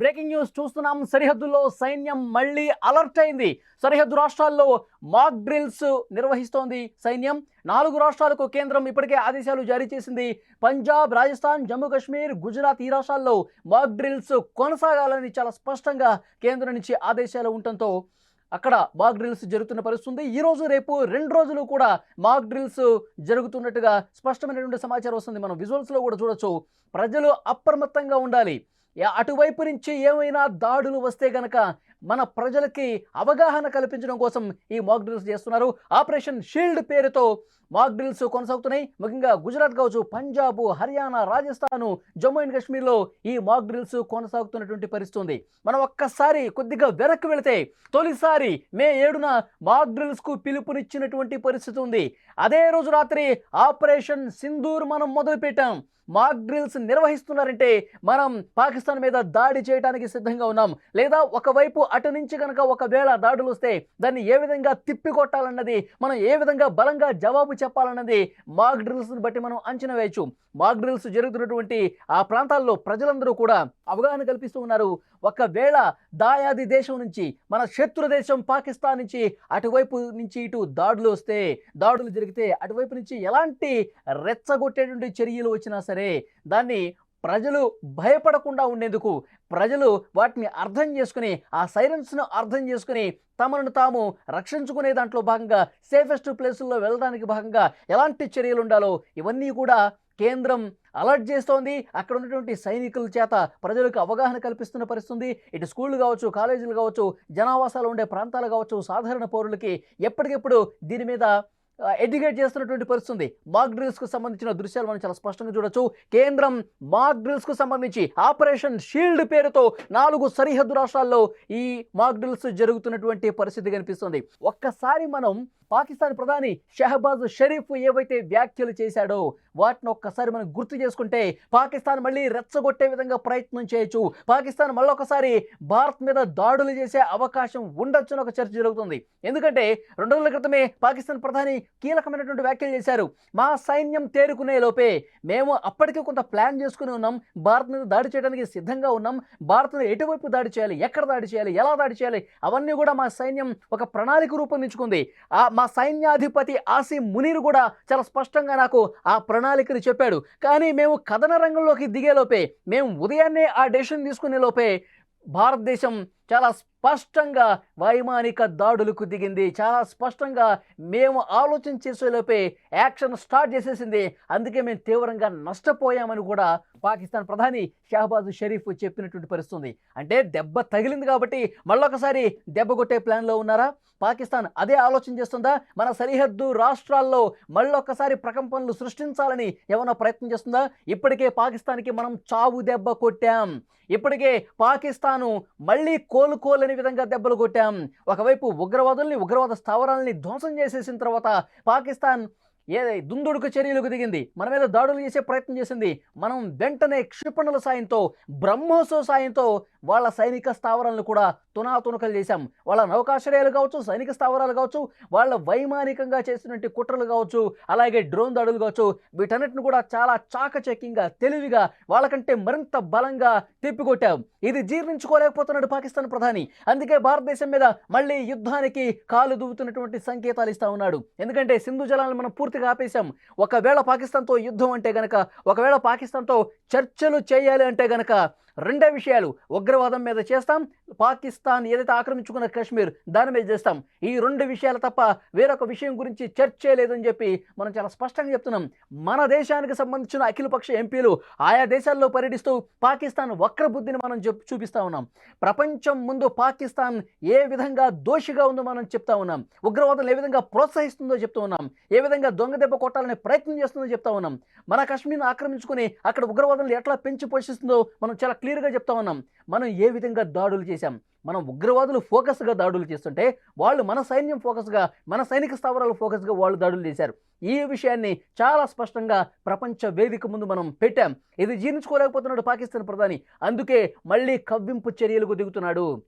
Breaking news చూస్తున్నాం. సరిహద్దుల్లో సైన్యం మళ్ళీ అలర్ట్ అయింది. సరిహద్దు రాష్ట్రాల్లో మాక్ డ్రిల్స్ నిర్వహిస్తోంది సైన్యం. నాలుగు రాష్ట్రాలకు కేంద్రం ఇప్పటికే ఆదేశాలు జారీ చేసింది. పంజాబ్ రాజస్థాన్ జమ్మూ కాశ్మీర్ గుజరాత్ ఈ రాష్ట్రాల్లో మాక్ డ్రిల్స్ కొనసాగాలని చాలా స్పష్టంగా కేంద్రం నుంచి ఆదేశాలు ఉండటంతో అక్కడ మాక్ డ్రిల్స్ జరుగుతున్న పరిస్థితుంది. ఈ రోజు రేపు రెండు రోజులు కూడా మాక్ డ్రిల్స్ జరుగుతున్నట్టుగా స్పష్టమైనటువంటి సమాచారం వస్తుంది. మనం విజువల్స్లో కూడా చూడొచ్చు. ప్రజలు అప్రమత్తంగా ఉండాలి. అటువైపు నుంచి ఏమైనా దాడులు వస్తే గనక మన ప్రజలకి అవగాహన కల్పించడం కోసం ఈ మాక్ డ్రిల్స్ చేస్తున్నారు. ఆపరేషన్ షీల్డ్ పేరుతో మాక్ డ్రిల్స్ కొనసాగుతున్నాయి. ముఖ్యంగా గుజరాత్ కావచ్చు పంజాబ్ హర్యానా రాజస్థాన్ జమ్మూ అండ్ కాశ్మీర్లో ఈ మాక్ డ్రిల్స్ కొనసాగుతున్నటువంటి పరిస్థితి ఉంది. మనం ఒక్కసారి కొద్దిగా వెనక్కి వెళితే తొలిసారి మే ఏడున మాక్ డ్రిల్స్కు పిలుపునిచ్చినటువంటి పరిస్థితి ఉంది. అదే రోజు రాత్రి ఆపరేషన్ సింధూర్ మనం మొదలుపెట్టాం. మాక్ డ్రిల్స్ నిర్వహిస్తున్నారంటే మనం పాకిస్తాన్ మీద దాడి చేయడానికి సిద్ధంగా ఉన్నాం. లేదా ఒకవైపు అటు నుంచి కనుక ఒకవేళ దాడులు వస్తే దాన్ని ఏ విధంగా తిప్పికొట్టాలన్నది మనం ఏ విధంగా బలంగా జవాబు చెప్పాలన్నది మాక్ డ్రిల్స్ని బట్టి మనం అంచనా వేయచ్చు. మాక్ డ్రిల్స్ జరుగుతున్నటువంటి ఆ ప్రాంతాల్లో ప్రజలందరూ కూడా అవగాహన కల్పిస్తూ ఉన్నారు. ఒకవేళ దాయాది దేశం నుంచి మన శత్రు దేశం పాకిస్తాన్ నుంచి అటువైపు నుంచి ఇటు దాడులు వస్తే దాడులు జరిగితే అటువైపు నుంచి ఎలాంటి రెచ్చగొట్టేటువంటి చర్యలు వచ్చినా సరే దాన్ని ప్రజలు భయపడకుండా ఉండేందుకు ప్రజలు వాటిని అర్థం చేసుకుని ఆ సైలెన్స్ను అర్థం చేసుకుని తమను తాము రక్షించుకునే దాంట్లో భాగంగా సేఫెస్ట్ ప్లేసుల్లో వెళ్ళడానికి భాగంగా ఎలాంటి చర్యలు ఉండాలో ఇవన్నీ కూడా కేంద్రం అలర్ట్ చేస్తోంది. అక్కడ ఉన్నటువంటి సైనికుల చేత ప్రజలకు అవగాహన కల్పిస్తున్న పరిస్థితుంది. ఇటు స్కూళ్ళు కావచ్చు కాలేజీలు కావచ్చు జనావాసాలు ఉండే ప్రాంతాలు కావచ్చు సాధారణ పౌరులకి ఎప్పటికెప్పుడు దీని మీద ఎడ్యుకేట్ చేస్తున్నటువంటి పరిస్థితి ఉంది. మాక్ డ్రిల్స్కు సంబంధించిన దృశ్యాలు మనం చాలా స్పష్టంగా చూడొచ్చు. కేంద్రం మాక్ డ్రిల్స్కు సంబంధించి ఆపరేషన్ షీల్డ్ పేరుతో నాలుగు సరిహద్దు రాష్ట్రాల్లో ఈ మాక్ డ్రిల్స్ జరుగుతున్నటువంటి పరిస్థితి కనిపిస్తుంది. ఒక్కసారి మనం పాకిస్తాన్ ప్రధాని షహబాజ్ షరీఫ్ ఏవైతే వ్యాఖ్యలు చేశాడో వాటిని ఒక్కసారి మనం గుర్తు చేసుకుంటే పాకిస్తాన్ మళ్ళీ రెచ్చగొట్టే విధంగా ప్రయత్నం చేయొచ్చు. పాకిస్తాన్ మళ్ళొకసారి భారత్ మీద దాడులు చేసే అవకాశం ఉండొచ్చని ఒక చర్చ జరుగుతుంది. ఎందుకంటే రెండు రోజుల క్రితమే పాకిస్తాన్ ప్రధాని కీలకమైనటువంటి వ్యాఖ్యలు చేశారు. మా సైన్యం తేరుకునే లోపే మేము అప్పటికే కొంత ప్లాన్ చేసుకుని ఉన్నాం. భారత్ మీద దాడి చేయడానికి సిద్ధంగా ఉన్నాం. భారత్ మీద ఎటువైపు దాడి చేయాలి? ఎక్కడ దాడి చేయాలి? ఎలా దాడి చేయాలి? అవన్నీ కూడా మా సైన్యం ఒక ప్రణాళిక రూపొందించుకుంది. ఆ మా సైన్యాధిపతి ఆసిం మునీర్ కూడా చాలా స్పష్టంగా నాకు ఆ ప్రణాళికని చెప్పాడు. కానీ మేము కథన రంగంలోకి దిగేలోపే మేము ఉదయాన్నే ఆ డెసిషన్ తీసుకునే లోపే భారతదేశం చాలా స్పష్టంగా వైమానిక దాడులకు దిగింది. చాలా స్పష్టంగా మేము ఆలోచన చేసేలోపే యాక్షన్ స్టార్ట్ చేసేసింది. అందుకే మేము తీవ్రంగా నష్టపోయామని కూడా పాకిస్తాన్ ప్రధాని షహబాజ్ షరీఫ్ చెప్పినటువంటి పరిస్థితుంది అంటే దెబ్బ తగిలింది కాబట్టి మళ్ళొకసారి దెబ్బ కొట్టే ప్లాన్లో ఉన్నారా? పాకిస్తాన్ అదే ఆలోచన చేస్తుందా? మన సరిహద్దు రాష్ట్రాల్లో మళ్ళొకసారి ప్రకంపనలు సృష్టించాలని ఏమైనా ప్రయత్నం చేస్తుందా? ఇప్పటికే పాకిస్తాన్కి మనం చావు దెబ్బ కొట్టాం. ఇప్పటికే పాకిస్తాను మళ్ళీ కోలుకోలేని విధంగా దెబ్బలు కొట్టాం. ఒకవైపు ఉగ్రవాదుల్ని ఉగ్రవాద స్థావరాలని ధ్వంసం చేసేసిన తర్వాత పాకిస్తాన్ ఏదై దుందుడుకు చర్యలకు దిగింది. మన మీద దాడులు చేసే ప్రయత్నం చేసింది. మనం వెంటనే క్షిపణుల సాయంతో బ్రహ్మోత్సవ సాయంతో వాళ్ళ సైనిక స్థావరాలను కూడా తునాతునకలు చేశాం. వాళ్ళ నౌకాశ్రయాలు కావచ్చు సైనిక స్థావరాలు కావచ్చు వాళ్ళ వైమానికంగా చేసినటువంటి కుట్రలు కావచ్చు అలాగే డ్రోన్ దాడులు కావచ్చు వీటన్నిటిని కూడా చాలా చాకచక్యంగా తెలివిగా వాళ్ళకంటే మరింత బలంగా తిప్పికొట్టాం. ఇది జీర్ణించుకోలేకపోతున్నాడు పాకిస్తాన్ ప్రధాని. అందుకే భారతదేశం మీద మళ్ళీ యుద్ధానికి కాలు దూవుతున్నటువంటి సంకేతాలు ఇస్తా ఉన్నాడు. ఎందుకంటే సింధు జలాలను మనం పూర్తిగా ఆపేశాం. ఒకవేళ పాకిస్తాన్తో యుద్ధం అంటే గనక ఒకవేళ పాకిస్తాన్తో చర్చలు చేయాలి అంటే గనక రెండే విషయాలు ఉగ్రవాదం మీద చేస్తాం పాకిస్తాన్ ఏదైతే ఆక్రమించుకున్న కాశ్మీర్ దాని మీద చేస్తాం. ఈ రెండు విషయాలు తప్ప వేరొక విషయం గురించి చర్చే లేదని చెప్పి మనం చాలా స్పష్టంగా చెప్తున్నాం. మన దేశానికి సంబంధించిన అఖిలపక్ష ఎంపీలు ఆయా దేశాల్లో పర్యటిస్తూ పాకిస్తాన్ వక్రబుద్ధిని మనం చూపిస్తూ చూపిస్తా ఉన్నాం. ప్రపంచం ముందు పాకిస్తాన్ ఏ విధంగా దోషిగా ఉందో మనం చెప్తా ఉన్నాం. ఉగ్రవాదం ఏ విధంగా ప్రోత్సహిస్తుందో చెప్తూ ఉన్నాం. ఏ విధంగా దొంగ దెబ్బ కొట్టాలనే ప్రయత్నం చేస్తుందో చెప్తా ఉన్నాం. మన కశ్మీర్ను ఆక్రమించుకుని అక్కడ ఉగ్రవాదులను ఎట్లా పెంచి పోషిస్తుందో మనం చాలా క్లియర్గా చెప్తా ఉన్నాం. మనం ఏ విధంగా దాడులు చేశాం? మనం ఉగ్రవాదులు ఫోకస్గా దాడులు చేస్తుంటే వాళ్ళు మన సైన్యం ఫోకస్గా మన సైనిక స్థావరాలు ఫోకస్గా వాళ్ళు దాడులు చేశారు. ఈ విషయాన్ని చాలా స్పష్టంగా ప్రపంచ వేదిక ముందు మనం పెట్టాం. ఇది జీర్ణించుకోలేకపోతున్నాడు పాకిస్తాన్ ప్రధాని. అందుకే మళ్ళీ కవ్వింపు చర్యలకు దిగుతున్నాడు.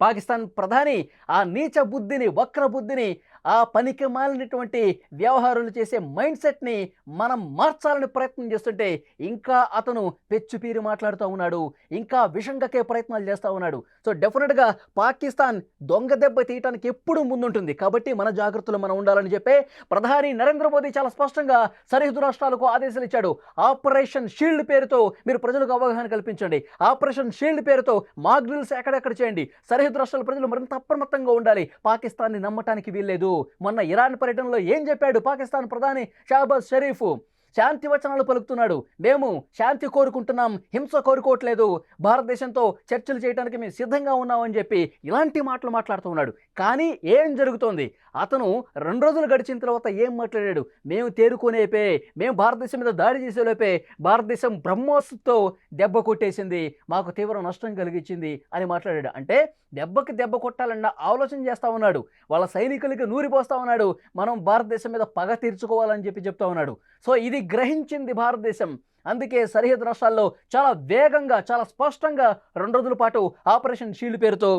పాకిస్తాన్ ప్రధాని ఆ నీచ బుద్ధిని వక్ర బుద్ధిని ఆ పనికి మాలినటువంటి వ్యవహారాలు చేసే మైండ్ సెట్ని మనం మార్చాలని ప్రయత్నం చేస్తుంటే ఇంకా అతను పెచ్చుపీరి మాట్లాడుతూ ఉన్నాడు ఇంకా విషంగకే ప్రయత్నాలు చేస్తూ ఉన్నాడు. సో డెఫినెట్గా పాకిస్తాన్ దొంగ దెబ్బ తీయటానికి ఎప్పుడు ముందుంటుంది. కాబట్టి మన జాగ్రత్తలు మనం ఉండాలని చెప్పే ప్రధాని నరేంద్ర మోదీ చాలా స్పష్టంగా సరిహద్దు రాష్ట్రాలకు ఆదేశాలు ఇచ్చాడు. ఆపరేషన్ షీల్డ్ పేరుతో మీరు ప్రజలకు అవగాహన కల్పించండి. ఆపరేషన్ షీల్డ్ పేరుతో మాక్ డ్రిల్స్ ఎక్కడెక్కడ చేయండి. సరిహద్దు రాష్ట్రాల ప్రజలు మరింత అప్రమత్తంగా ఉండాలి. పాకిస్తాన్ని నమ్మటానికి వీల్లేదు. మొన్న ఇరాన్ పర్యటనలో ఏం చెప్పాడు పాకిస్తాన్ ప్రధాని షాబాజ్ షరీఫ్? శాంతి వచనాలు పలుకుతున్నాడు. మేము శాంతి కోరుకుంటున్నాం హింస కోరుకోవట్లేదు భారతదేశంతో చర్చలు చేయడానికి మేము సిద్ధంగా ఉన్నామని చెప్పి ఇలాంటి మాటలు మాట్లాడుతూ ఉన్నాడు. కానీ ఏం జరుగుతోంది? అతను రెండు రోజులు గడిచిన తర్వాత ఏం మాట్లాడాడు? మేము తేరుకునేపే మేము భారతదేశం మీద దాడి చేసేలోపే భారతదేశం బ్రహ్మోత్సవంతో దెబ్బ కొట్టేసింది మాకు తీవ్ర నష్టం కలిగించింది అని మాట్లాడాడు. అంటే దెబ్బకి దెబ్బ కొట్టాలన్న ఆలోచన చేస్తా ఉన్నాడు. వాళ్ళ సైనికులకి నూరిపోస్తా ఉన్నాడు. మనం భారతదేశం మీద పగ తీర్చుకోవాలని చెప్పి చెప్తా ఉన్నాడు. సో ఇది గ్రహించింది భారతదేశం. అందుకే సరిహద్దు రాష్ట్రాల్లో చాలా వేగంగా చాలా స్పష్టంగా రెండు రోజుల పాటు ఆపరేషన్ షీల్డ్ పేరుతో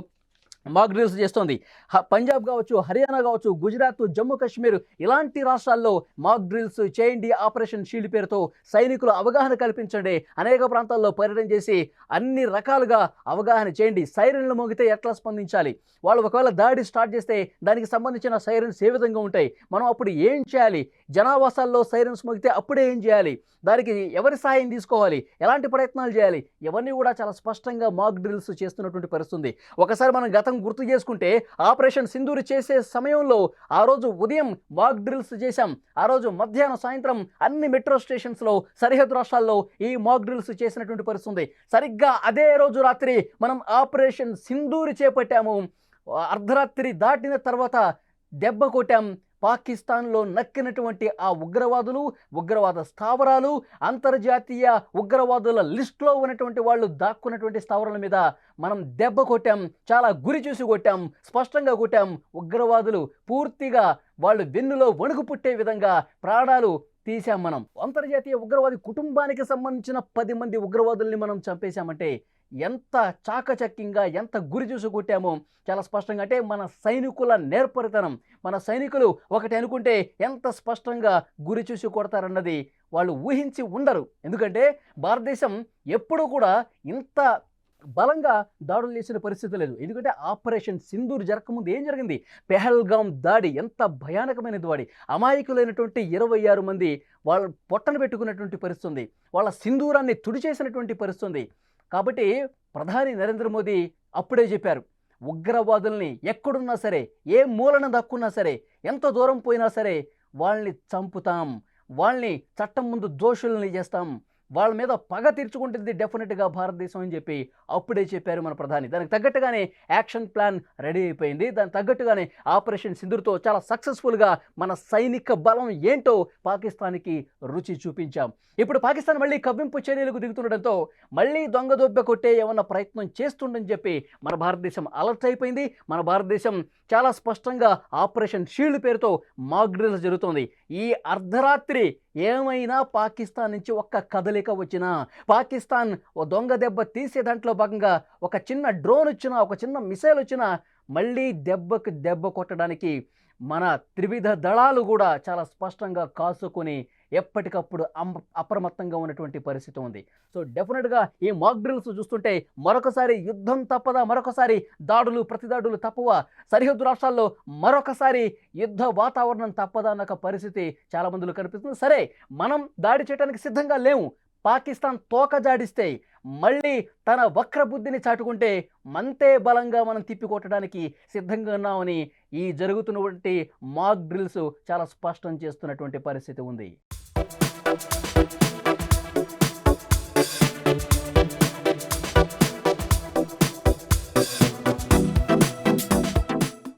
మాక్ డ్రిల్స్ చేస్తోంది. పంజాబ్ కావచ్చు హర్యానా కావచ్చు గుజరాత్ జమ్మూ కాశ్మీర్ ఇలాంటి రాష్ట్రాల్లో మాక్ డ్రిల్స్ చేయండి ఆపరేషన్ షీల్డ్ పేరుతో సైనికులు అవగాహన కల్పించండి. అనేక ప్రాంతాల్లో పర్యటన చేసి అన్ని రకాలుగా అవగాహన చేయండి. సైరన్లు మోగితే ఎట్లా స్పందించాలి? వాళ్ళు ఒకవేళ దాడి స్టార్ట్ చేస్తే దానికి సంబంధించిన సైరన్స్ ఏ విధంగా ఉంటాయి? మనం అప్పుడు ఏం చేయాలి? జనావాసాల్లో సైరన్స్ మోగితే అప్పుడే ఏం చేయాలి? దానికి ఎవరి సహాయం తీసుకోవాలి? ఎలాంటి ప్రయత్నాలు చేయాలి? ఇవన్నీ కూడా చాలా స్పష్టంగా మాక్ డ్రిల్స్ చేస్తున్నటువంటి పరిస్థితుంది. ఒకసారి మనం గతం గుర్తు చేసుకుంటే ఆపరేషన్ సింధూరి చేసే సమయంలో ఆ రోజు ఉదయం మాక్ డ్రిల్స్ చేశాం. ఆ రోజు మధ్యాహ్నం సాయంత్రం అన్ని మెట్రో స్టేషన్స్లో సరిహద్దు రాష్ట్రాల్లో ఈ మాక్ డ్రిల్స్ చేసినటువంటి పరిస్థితి ఉంది. సరిగ్గా అదే రోజు రాత్రి మనం ఆపరేషన్ సింధూరి చేపట్టాము. అర్ధరాత్రి దాటిన తర్వాత దెబ్బ కొట్టాం. పాకిస్తాన్లో నక్కినటువంటి ఆ ఉగ్రవాదులు ఉగ్రవాద స్థావరాలు అంతర్జాతీయ ఉగ్రవాదుల లిస్టులో ఉన్నటువంటి వాళ్ళు దాక్కున్నటువంటి స్థావరాల మీద మనం దెబ్బ కొట్టాం చాలా గురి చూసి కొట్టాం స్పష్టంగా కొట్టాం. ఉగ్రవాదులు పూర్తిగా వాళ్ళు వెన్నులో వణుకు పుట్టే విధంగా ప్రాణాలు తీసాం మనం. అంతర్జాతీయ ఉగ్రవాది కుటుంబానికి సంబంధించిన పది మంది ఉగ్రవాదుల్ని మనం చంపేశామంటే ఎంత చాకచక్యంగా ఎంత గురి చూసి కొట్టామో చాలా స్పష్టంగా. అంటే మన సైనికుల నేర్పరితనం మన సైనికులు ఒకటి అనుకుంటే ఎంత స్పష్టంగా గురి చూసి కొడతారన్నది వాళ్ళు ఊహించి ఉండరు. ఎందుకంటే భారతదేశం ఎప్పుడూ కూడా ఇంత బలంగా దాడులు చేసిన పరిస్థితి లేదు. ఎందుకంటే ఆపరేషన్ సింధూర్ జరగకముందు ఏం జరిగింది? పెహల్గాం దాడి ఎంత భయానకమైన దాడి అమాయకులైనటువంటి ఇరవై ఆరు మంది వాళ్ళ పొట్టన పెట్టుకున్నటువంటి పరిస్థితి ఉంది వాళ్ళ సింధూరాన్ని తుడిచేసినటువంటి పరిస్థితి ఉంది కాబట్టి ప్రధాని నరేంద్ర మోదీ అప్పుడే చెప్పారు ఉగ్రవాదుల్ని ఎక్కడున్నా సరే ఏ మూలన దక్కున్నా సరే ఎంత దూరం పోయినా సరే వాళ్ళని చంపుతాం వాళ్ళని చట్టం ముందు దోషుల్ని చేస్తాం వాళ్ళ మీద పగ తీర్చుకుంటుంది డెఫినెట్గా భారతదేశం అని చెప్పి అప్పుడే చెప్పారు మన ప్రధాని. దానికి తగ్గట్టుగానే యాక్షన్ ప్లాన్ రెడీ అయిపోయింది. దానికి తగ్గట్టుగానే ఆపరేషన్ సింధుర్తో చాలా సక్సెస్ఫుల్గా మన సైనిక బలం ఏంటో పాకిస్తాన్కి రుచి చూపించాం. ఇప్పుడు పాకిస్తాన్ మళ్ళీ కవ్వింపు చర్యలకు దిగుతుండటంతో మళ్ళీ దొంగ దొబ్బె కొట్టే ఏమన్నా ప్రయత్నం చేస్తుండని చెప్పి మన భారతదేశం అలర్ట్ అయిపోయింది. మన భారతదేశం చాలా స్పష్టంగా ఆపరేషన్ షీల్డ్ పేరుతో మాక్ డ్రిల్స్ జరుగుతోంది. ఈ అర్ధరాత్రి ఏమైనా పాకిస్తాన్ నుంచి ఒక్క కదలిక వచ్చినా పాకిస్తాన్ ఓ దొంగ దెబ్బ తీసే దాంట్లో భాగంగా ఒక చిన్న డ్రోన్ వచ్చినా ఒక చిన్న మిసైల్ వచ్చినా మళ్ళీ దెబ్బకు దెబ్బ కొట్టడానికి మన త్రివిధ దళాలు కూడా చాలా స్పష్టంగా కాసుకొని ఎప్పటికప్పుడు అప్రమత్తంగా ఉన్నటువంటి పరిస్థితి ఉంది. సో డెఫినెట్గా ఈ మాక్ డ్రిల్స్ చూస్తుంటే మరొకసారి యుద్ధం తప్పదా? మరొకసారి దాడులు ప్రతిదాడులు తప్పవా? సరిహద్దు రాష్ట్రాల్లో మరొకసారి యుద్ధ వాతావరణం తప్పదా? అన్న పరిస్థితి చాలా మందిలో కనిపిస్తుంది. సరే మనం దాడి చేయడానికి సిద్ధంగా లేవు పాకిస్తాన్ తోక జాడిస్తే మళ్ళీ తన వక్ర బుద్ధిని చాటుకుంటే మంతే బలంగా మనం తిప్పికొట్టడానికి సిద్ధంగా ఉన్నామని ఈ జరుగుతున్నటువంటి మాక్ డ్రిల్స్ చాలా స్పష్టం చేస్తున్నటువంటి పరిస్థితి ఉంది.